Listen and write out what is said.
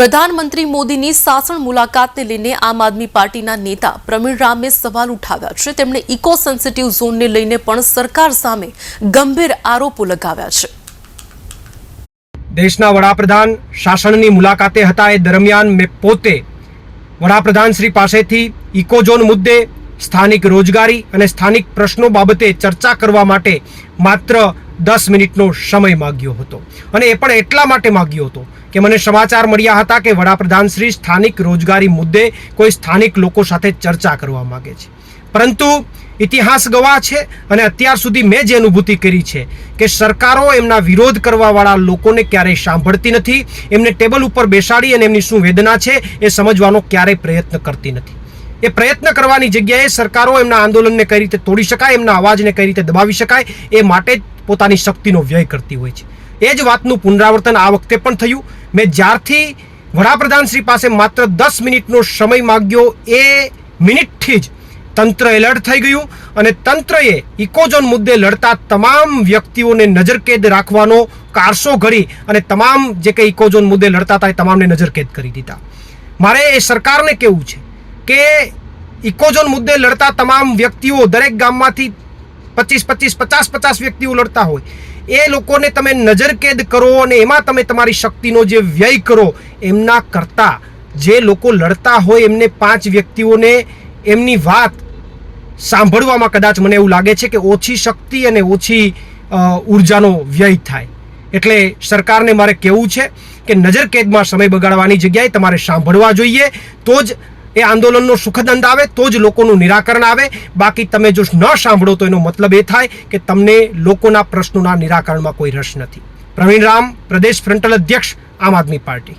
પ્રધાનમંત્રી મોદીની સાસણ મુલાકાતને લઈને આમ આદમી પાર્ટીના નેતા પ્રવીણ રામે સવાલ ઉઠાવ્યા છે. તેમણે ઇકો સેન્સિટિવ ઝોનને લઈને પણ સરકાર સામે ગંભીર આરોપો લગાવ્યા છે. દેશના વડાપ્રધાન શાસનની મુલાકાતે હતા એ દરમિયાન મેં પોતે વડાપ્રધાન શ્રી પાસેથી ઇકો ઝોન મુદ્દે સ્થાનિક રોજગારી અને સ્થાનિક પ્રશ્નો બાબતે ચર્ચા કરવા માટે માત્ર દસ મિનિટનો સમય માગ્યો હતો. અને એ પણ એટલા માટે માગ્યો હતો કે મને સમાચાર મળ્યા હતા કે વડાપ્રધાન શ્રી સ્થાનિક રોજગારી મુદ્દે કોઈ સ્થાનિક લોકો સાથે ચર્ચા કરવા માગે છે. પરંતુ ઇતિહાસ ગવાહ છે અને અત્યાર સુધી મેં જે અનુભૂતિ કરી છે કે સરકારો એમના વિરોધ કરવાવાળા લોકોને ક્યારેય સાંભળતી નથી, એમને ટેબલ ઉપર બેસાડી અને એમની શું વેદના છે એ સમજવાનો ક્યારેય પ્રયત્ન કરતી નથી. એ પ્રયત્ન કરવાની જગ્યાએ સરકારો એમના આંદોલનને કઈ રીતે તોડી શકાય, એમના અવાજને કઈ રીતે દબાવી શકાય, એ માટે જ પોતાની શક્તિનો વ્યય કરતી હોય છે. એ જ વાતનું પુનરાવર્તન આ વખતે પણ થયું. મેં જ્યારથી વડાપ્રધાન શ્રી પાસે માત્ર દસ મિનિટનો સમય માગ્યો, એ મિનિટથી જ તંત્ર એલર્ટ થઈ ગયું અને તંત્રએ ઇકોઝોન મુદ્દે લડતા તમામ વ્યક્તિઓને નજરકેદ રાખવાનો કારસો ઘડી અને તમામ જે કંઈ ઇકોઝોન મુદ્દે લડતા હતા એ તમામને નજરકેદ કરી દીધા. મારે એ સરકારને કહેવું છે કે ઇકોઝોન મુદ્દે લડતા તમામ વ્યક્તિઓ દરેક ગામમાંથી પચીસ પચીસ, પચાસ પચાસ વ્યક્તિઓ લડતા હોય એ લોકોને તમે નજરકેદ કરો અને એમાં તમે તમારી શક્તિનો જે વ્યય કરો, એમના કરતાં જે લોકો લડતા હોય એમને પાંચ વ્યક્તિઓને એમની વાત સાંભળવામાં કદાચ મને એવું લાગે છે કે ઓછી શક્તિ અને ઓછી ઉર્જાનો વ્યય થાય. એટલે સરકારને મારે કહેવું છે કે નજરકેદમાં સમય બગાડવાની જગ્યાએ તમારે સાંભળવા જોઈએ. તો જ એ આંદોલનનો સુખદ અંત આવે, તો જ લોકોનું નિરાકરણ આવે. બાકી તમે જો ન સાંભળો, તો એનો મતલબ એ થાય કે તમને લોકોના પ્રશ્નોના નિરાકરણમાં કોઈ રસ નથી. પ્રવીણ રામ, પ્રદેશ ફ્રન્ટલ અધ્યક્ષ, આમ આદમી પાર્ટી.